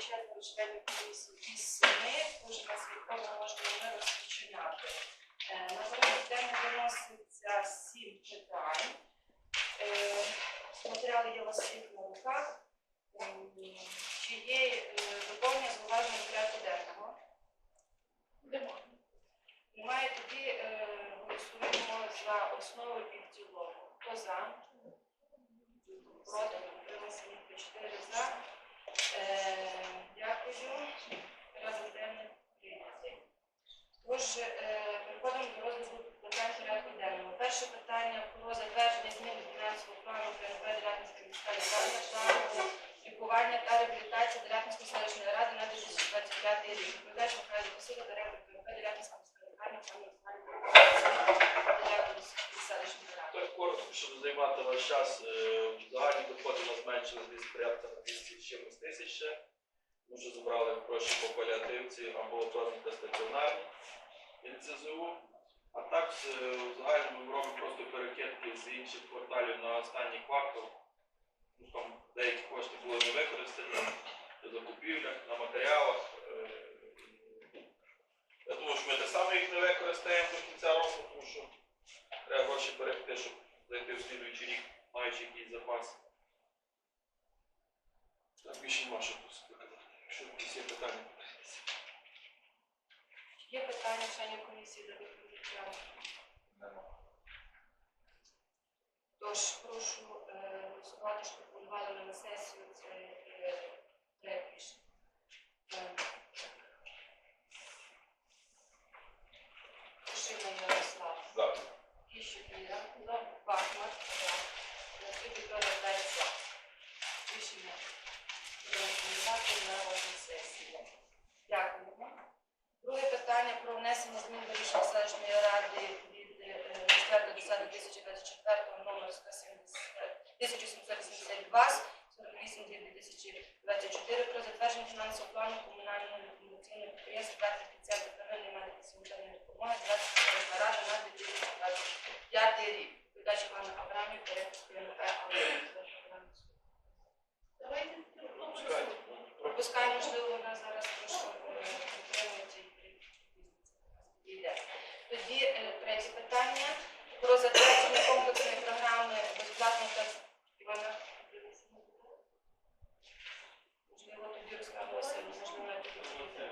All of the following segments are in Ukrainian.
четверо членів комісії із семи, тож на свідково можемо не розпочинати. Е, На порядок денний виноситься сім питань. Е, Матеріали є у вас всіх на руках. Ем, Чи є е, доповнення зауваження до порядку денного? Немає. Немає тоді е, голосуємо за основу і в цілому. Хто за? Проти? Утрималися? Ні. Чотири за. Дякую. Порядок денний прийнятий. Тож, е, переходимо до розгляду питань порядку денного. Перше питання про затвердження змін до фінансового плану КНП Дерятинської міської ради плану лікування та реабілітації Дерятинської селищної ради на 2025 рік. Відповідач Михайло Васильов, директор КНП міської лікарні, пан Михайло Дерятинської селищної ради. Так коротко, щоб займати ваш час, е, загальні доходи у нас зменшили десь порядка на 200 з тисяч. Ми вже забрали гроші по паліативці, амбулаторні та стаціонарні НЦЗУ. А так е, в загальному ми робимо просто перекидки з інших кварталів на останній квартал. Ну, там деякі кошти були не використані на закупівлях, на матеріалах. Е, Я думаю, що ми так само їх не використаємо до кінця року, тому що треба гроші берегти, щоб зайти в слідуючий рік, маючи якийсь запас. Нема що тут сказати. Якщо якісь є питання. Є питання членів комісії до доповідача? Тож прошу е, голосувати, щоб подавали на сесію цей е, проект рішення. Е, Шина Ярослав. За. Кіщук Іра. Вікторія Дайця. Рішення Дякуємо. Друге питання про внесення змін до рішення селищної ради від е, 4.10.2024 номер 1782 48 2024 про затвердження фінансового плану комунального інформаційного підприємства «Верхній центр первинної медико-санітарної допомоги 24 рада на 2025 рік. Відповідач пана Абрамів, директор КНП «Алина». Давайте Пропускайте. Пропускаємо, можливо, вона зараз трошки е, підтримується і йде. Тоді е, третє питання про затвердження комплексної програми безплатних та Івана. Можливо, тоді розказувалося, можливо, я тоді буду.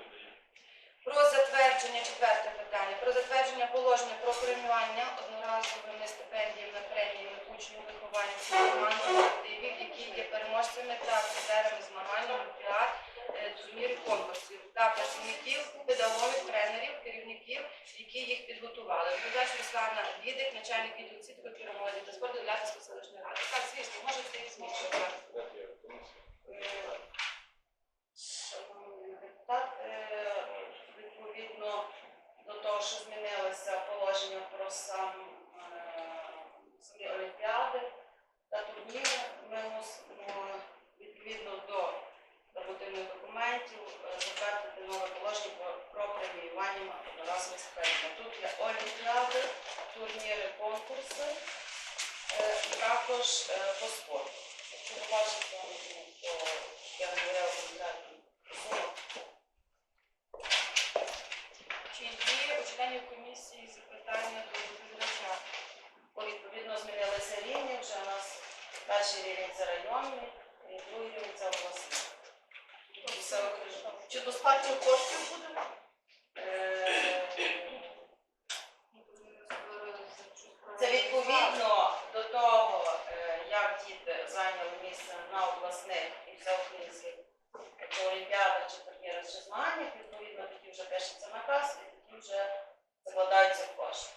Про затвердження, четверте питання, про затвердження положення про преміювання одноразовими стипендіями, преміями учнів, вихованців, команд колективів, які є переможцями та призерами змагань, олімпіад, е, конкурсів та працівників, педагогів, тренерів, керівників, які їх підготували. Додач Руслана Відик, начальник відділу цітку молоді та спорту Лятинської селищної ради. Так, звісно, можете і зміщувати. Шановний депутат, е, відповідно до того, що змінилося положення про сам е, самі олімпіади та турніри, ми мусимо відповідно до нормативних документів е, затвердити нове положення про, про преміювання одноразових стипендій. Тут є олімпіади, турніри, конкурси е, також по спорту. Якщо ви бачите, то я говорила конкретно сумах. Чи є у членів комісії запитання до доповідача? Бо відповідно змінилися рівні, вже у нас перший рівень це районний, другий рівень це обласний. Чи достатньо коштів буде? Е, Це відповідно до того, е, як діти зайняли місце на обласних і всеукраїнських тобто олімпіадах чи турнірах чи змаганнях, відповідно тоді вже пишеться наказ і тоді вже закладаються кошти.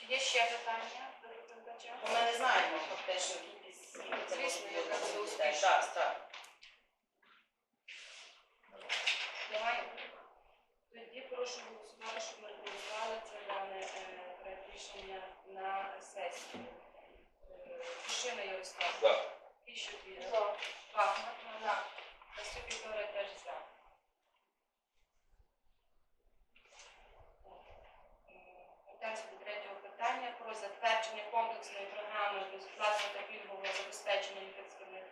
Чи є ще питання до доповідача? Ми не знаємо фактично кількість скільки це може Звісно, бути яка буде дітей. успішна. Так, так. Немає? Тоді прошу голосувати, щоб ми голосували це дане е, проект рішення на сесію. Е, Кушина Ярослав. За. Кіщук Віра. Бахмат. За. Костюк Вікторія теж за. Питання до третього питання про затвердження комплексної програми безплатного та пільгового забезпечення лікарськими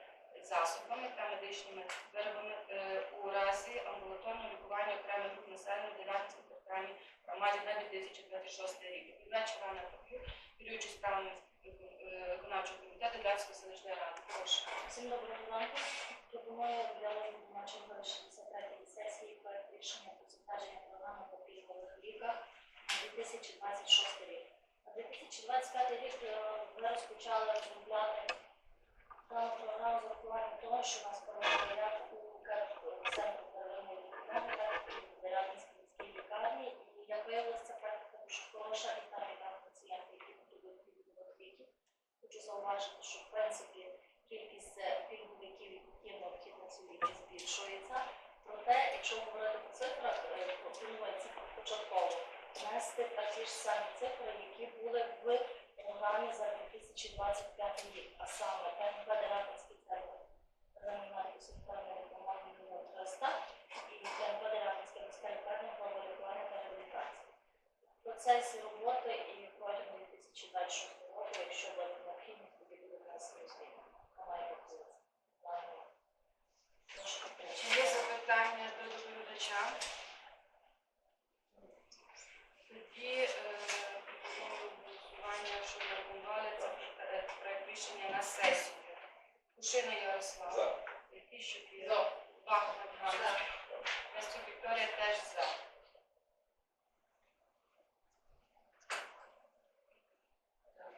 засобами засобами та медичними виробами е, у разі амбулаторного лікування окремих груп населення в Делянській територіальній громаді на 2026 рік. Відповідач Івана Пап'юк, керуючий справами е, виконавчого комітету Делянської селищної ради. Прошу. Всім доброго ранку. Пропоную для розгляду чергової 63-ї сесії проект рішення про затвердження програми по пільгових ліках на 2026 рік. На 2025 рік е, ми розпочали розробляти дану програму з урахуванням того, що нас проводили ряд у КЕП центру первинної допомоги в Зарядницькій міській лікарні. І як виявилося, ця практика дуже хороша і там і там пацієнти, які потребують пільгових ліків. Хочу зауважити, що в принципі кількість е, пільговиків, яким необхідно ці ліки збільшується. Проте, якщо говорити по цифрах, е, пропонується початково внести такі ж самі цифри, які були в програмі за 2025 рік, а саме ПНК Дерапинський центр санітарної допомоги мільйон 300 і ПНК Дерапинська міська лікарня глава лікування та реабілітації. В процесі роботи і протягом 2026 року, якщо буде необхідність, тоді буде внесено зміни. Така моя пропозиція. Плану. Прошу Чи підтримати. є запитання до доповідача? Тоді е, пропоную голосування, що рекомендували це е, проект рішення на сесію. Кушина Ярослав. За. Тищук Іра. Бахмут Ганна. Настюк Вікторія теж за. Так.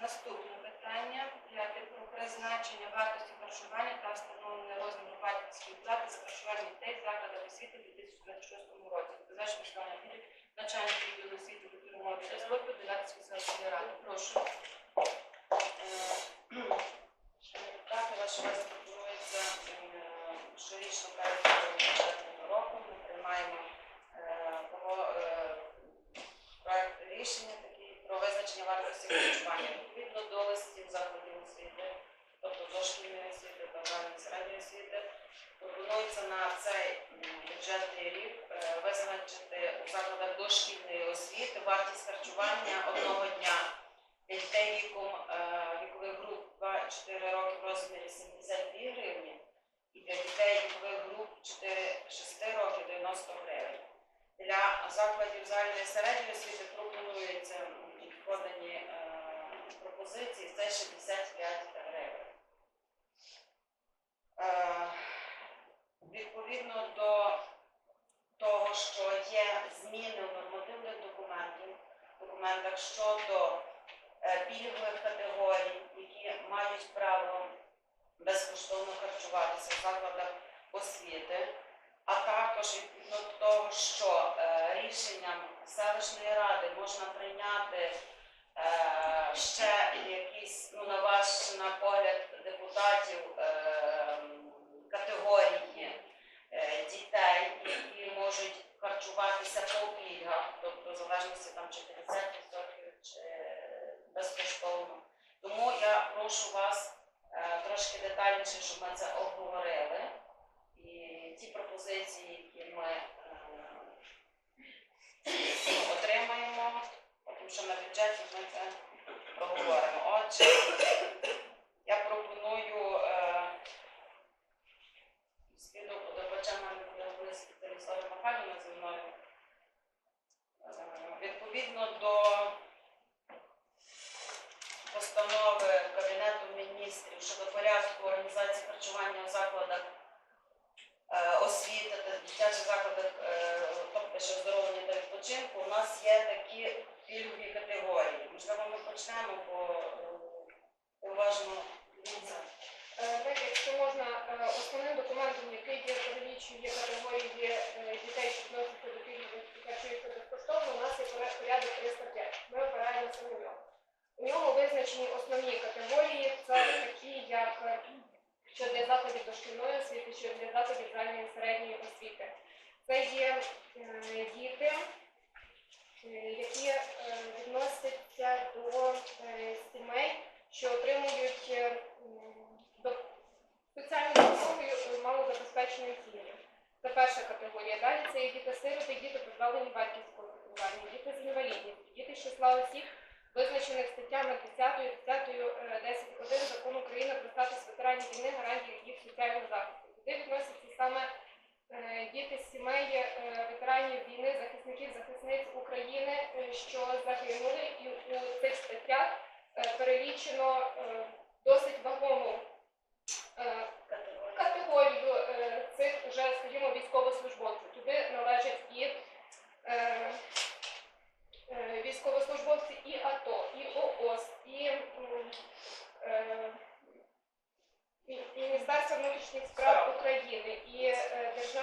Наступне питання. П'яте про призначення вартості харчування та встановлення розміру батьківської плати за харчування дітей в закладах освіти в 2026 році. Доповідач Мирослава Філіп, начальник відділу освіти, та спорту Делятської селищної ради. Прошу. Так, ваш вас пропонується е, щорічно перед бюджетним роком. Ми приймаємо е, е, проект рішення такий про визначення вартості харчування відповідно до листів закладів освіти, тобто дошкільної освіти загальної середньої освіти. Пропонується на цей бюджетний рік е, визначити у закладах дошкільної освіти вартість харчування одного дня для дітей віком е, вікових груп 2-4 роки в розмірі 72 гривні і для дітей вікових груп 4-6 років 90 гривень. Для закладів загальної середньої освіти пропонується м, е, пропозиції це 65 гривень. Відповідно до того, що є зміни в нормативних документах, документах щодо е, пільгових категорій, які мають право безкоштовно харчуватися в закладах освіти, а також відповідно до того, що е, рішенням селищної ради можна прийняти е, ще якісь, ну на ваш на погляд депутатів е, категорії е, дітей, які можуть харчуватися по пільгах, тобто в залежності там чи 50% чи безкоштовно. Тому я прошу вас е, трошки детальніше, щоб ми це обговорили. І ті пропозиції, які ми е, отримаємо, тому що на бюджеті ми це проговоримо. Отже, я пропоную е, співдоповідачем мене буде говорити Станіслава Михайлівна зі мною. Е, Відповідно до постанови Кабінету міністрів щодо порядку організації харчування у закладах е, освіти та дитячих закладах, е, тобто ще оздоровлення та відпочинку, у нас є такі пільгові категорії. Можливо, ми почнемо, бо е, уважно дивіться. Е, Так, якщо можна, е, основним документом, який є перелічує категорії е, дітей, що відносяться до пільгових і харчуються безкоштовно, у нас є поряд- порядок 305. Ми опираємося на нього. У нього визначені основні категорії, це такі, як е, що для закладів дошкільної освіти, що для закладів ранньої середньої освіти. Це є діти, які відносяться до сімей, що отримують Соціальні послуги малозабезпеченої сім'ї. Це перша категорія. Далі це є діти-сироти, діти, позбавлені батьківського піклування, діти з інвалідністю, діти з числа осіб, визначених статтями 10, 10, 10, 1 закону України про статус ветеранів війни, гарантії їх соціального захисту. Туди відносяться саме е, діти з сімей е, ветеранів війни, захисників, захисниць України, е, що загинули, і у цих статтях перелічено досить вагому. Е, категорію е, цих вже, скажімо, військовослужбовців. Туди належать і е, військовослужбовці, і АТО, і ООС, і Міністерство внутрішніх справ України, і державні.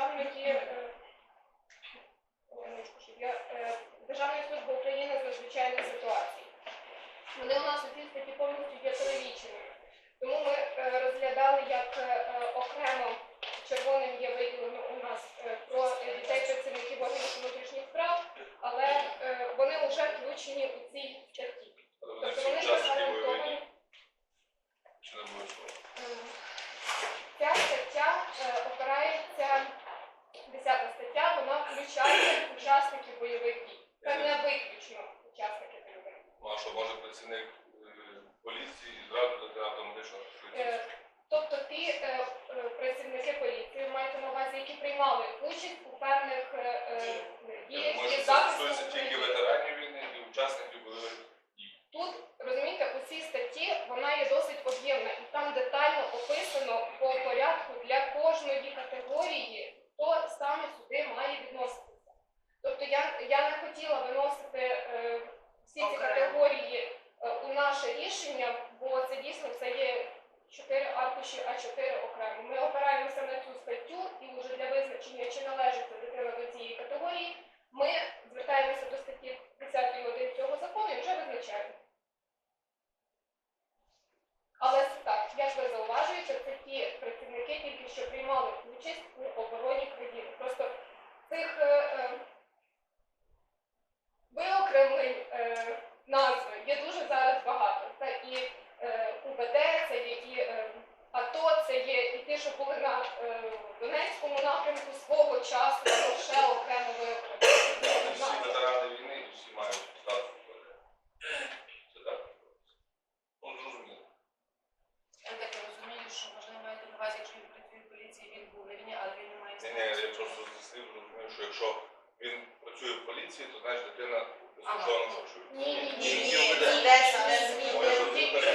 Ні, я просто зустрів, розумію, що якщо він працює в поліції, то знаєш, дитина безкоштовно почує. Ні, ні, ні, ні, йдеться не зміни.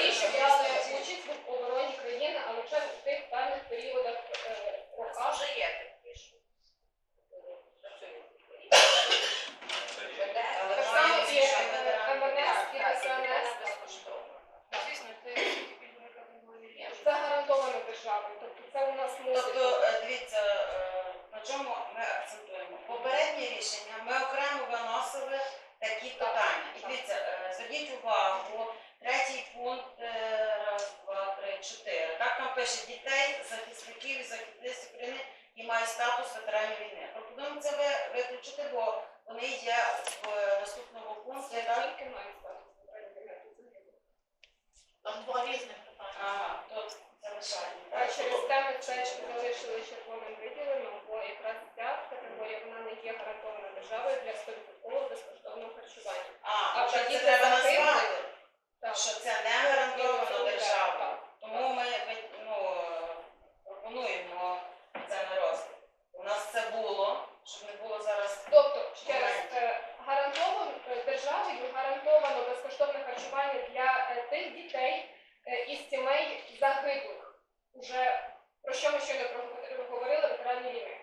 Ті, що брали участь в обороні країни, але вже тих Так там пише дітей, захисників і захисниць України і мають статус ветеранів війни. Пропонуємо це виключити, бо вони є в наступному пункті. Скільки мають статус ветеранів війни? Там два різних питання. Через те ми це залишили червоним виділенням, бо якраз ця категорія вона не є гарантована державою для 100% безкоштовного харчування. А, а тоді треба назвати, що це не тих дітей е, із сімей загиблих, уже про що ми щойно говорили ветеранні війни.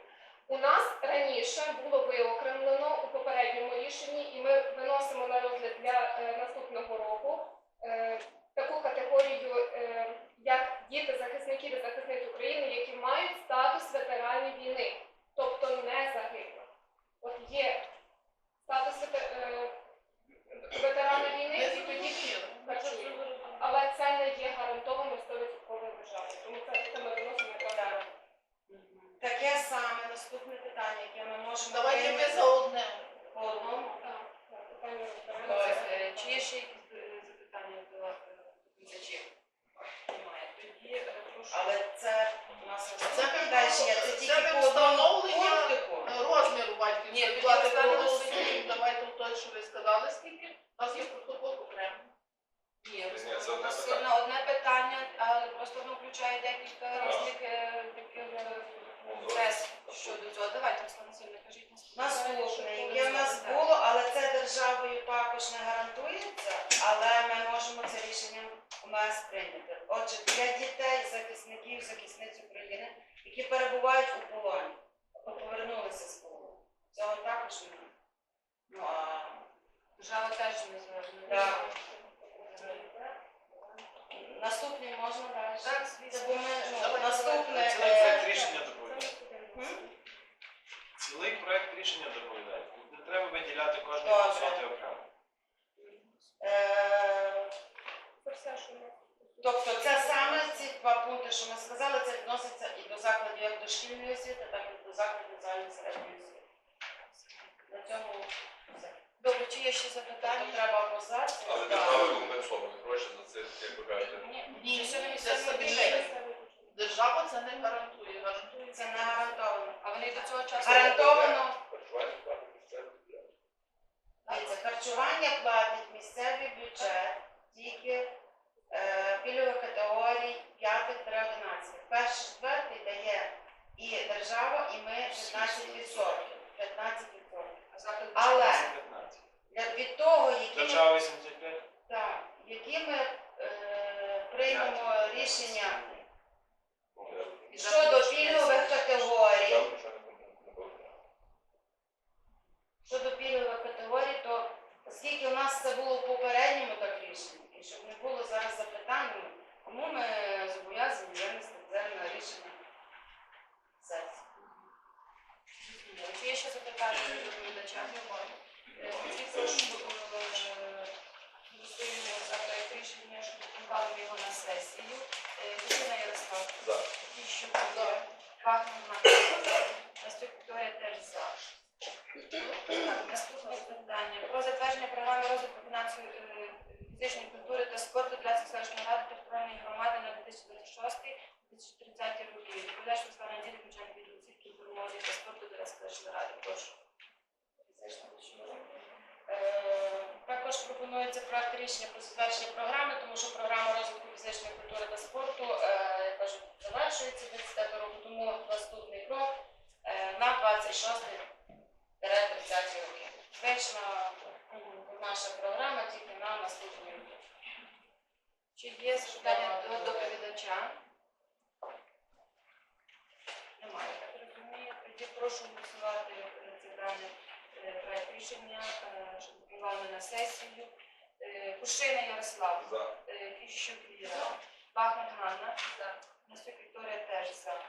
У нас раніше було виокремлено у попередньому рішенні, і ми виносимо на розгляд Таке саме наступне питання, яке ми можемо. Давайте ми за одне. По одному? Так. Чи є ще якісь е, запитання до глядачів? Е, е, Але це у нас розповідальше, це тільки по одному пунктику. розміру Ні, Давайте тоді. Давайте той, що ви сказали, скільки. У нас є протокол окремо. Ні, Ні, це одне УМС прийняти. Отже, для дітей, захисників, захисниць України, які перебувають у полоні, або повернулися з полону. Цього також немає. Ну, а Держава теж не звернула. Так. наступний можна далі. Так, звісно. бо ми, ну, наступне. Цілий е, проект рішення доповідає. М? Цілий проект рішення доповідає. Не треба виділяти кожну Добре. окремо. е, Це все, що ми. Тобто це саме ці два пункти, що ми сказали, це відноситься і до закладів як дошкільної освіти, так і до закладів загальної середньої освіти. На цьому все. Добре, чи є ще запитання? треба абзац. Але так. держава компенсовані гроші за це, як ви кажете. Ні, це все? Держава це не гарантує. Гарантує Це не гарантовано. А вони до цього часу Гарантовано Харчування платить місцевий бюджет. харчування платить місцевий бюджет тільки 5-11. Перший четвертий дає і держава, і ми 15%. 15%. А заклад Але від того, які ми Так, які ми е, приймемо рішення щодо пільгових категорій, Держава нічого не компенсує. щодо пільгових категорій, то оскільки у нас це було в попередньому так рішенні, і щоб не було зараз запитань, ну, кому ми зобов'язані винести це на рішення сесії. Чи є ще запитання до доповідача? Е, Тоді прошу е, голосуємо за проект рішення, щоб відправити його на сесію. Е, Кузина Ярослав. За. Тіщук за. Пахнув Марта. Настюк Вікторія теж за. Так, Наступне питання. Про затвердження програми розвитку фінансової е, фізичної культури та спорту для селищної ради територіальної громади на 2026-2030 роки. Відповідач Руслана Дідик, начальник відділу культури, молоді та спорту для селищної ради. Прошу. Фізична культура. Е, Також пропонується проект рішення про затвердження програми, тому що програма розвитку фізичної культури та спорту, е, я кажу, завершується 25 року, тому наступний крок е, на 26 30 роки. Вічна наша програма тільки на наступні роки. Чи є запитання до доповідача? Немає, так розумію. Тоді прошу голосувати е, це дане е, проект рішення, щоб відбували на сесію. Е, Кушина Ярослав, За. е, Кіщук Віра, Бахмут Ганна, Настюк Вікторія теж за.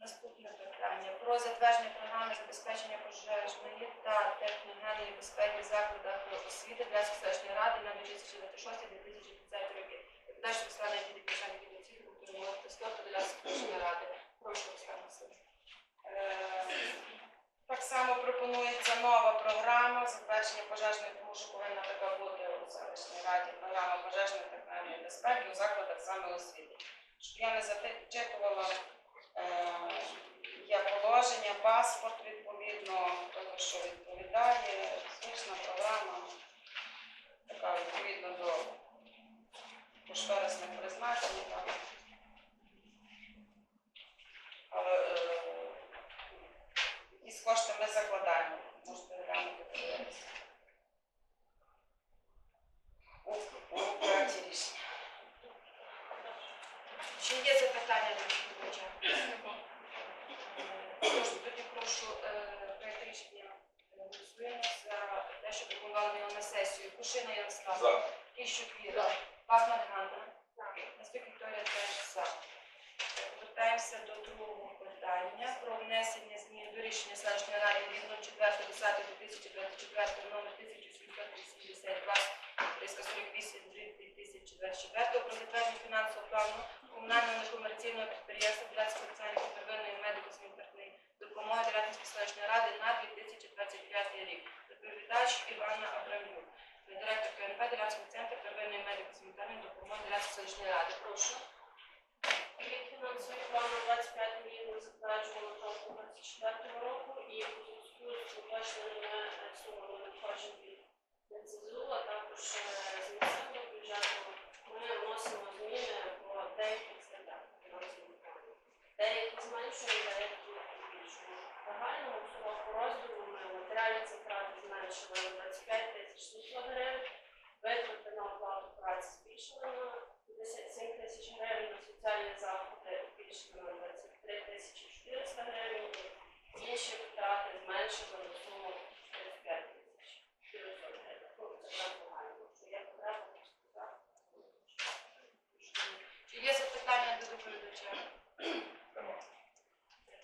Наступне питання про затвердження програми забезпечення пожежної та техногенної безпеки в закладах освіти для селищної ради на 2026-2030 роки. Далі Руслана відділу освіти, культури, молоді та спорту для селищної ради. Прошу, Руслана. Е, Так само пропонується нова програма затвердження пожежної, тому що повинна така бути селищній раді програма пожежної та безпеки у закладах саме освіти. Щоб я не зачитувала, е, є положення, паспорт відповідно, того, що відповідає, звична програма, така відповідно до кошторисних призначень. Але е, якісь кошти ми закладаємо. Можете глянути подивитися. Проекті рішення. Чи є запитання до доповідача? Прошу, тоді прошу е, рішення е, голосуємо за те, що виконували його на сесію. Кушина Ярослав. За. Кіщук Віра. Пахман Ганна. Настюк Вікторія теж за. Повертаємося до другого питання про внесення змін до рішення селищної ради від 04.10.2024 номер 1782 348 2024 про затвердження фінансового плану комунального некомерційного підприємства для спеціальної первинної медико-санітарної допомоги Радянської селищної ради на 2025 рік. Доповідач Івана Абрамюк, директор КНП Ділянський центр первинної медико-санітарної допомоги Ділянської селищної ради. Прошу. Від фінансового плану 25 мільйонів затверджено на жовтому 24 року і у зв'язку з уточненими е, сумами надходжень від НЦЗУ, а також е, з місцевого бюджету, ми вносимо зміни по деяких статтях фінансового плану. Деякі зменшуємо, деякі збільшуємо. Є запитання до доповідача? Нема.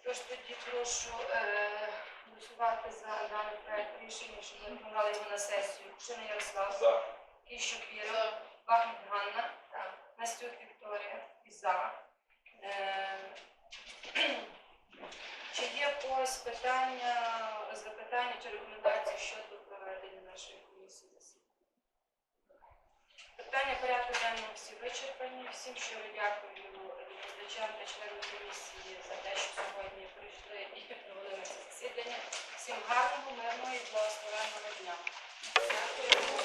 Тож тоді прошу е, голосувати за даний проект рішення, щоб ми виконали його на сесію. Кушина Ярослав, За. Кіщук Віра, Бахмут Ганна, Настюк Вікторія і за. Е, Чи є в когось питання, запитання чи рекомендації щодо проведення нашої комісії засідання? Питання порядку денного всі вичерпані. Всім щиро дякую Дівчанка, членів комісії, за те, що сьогодні прийшли і провели наше засідання. Всім гарного, мирного і благословенного дня. Дякую.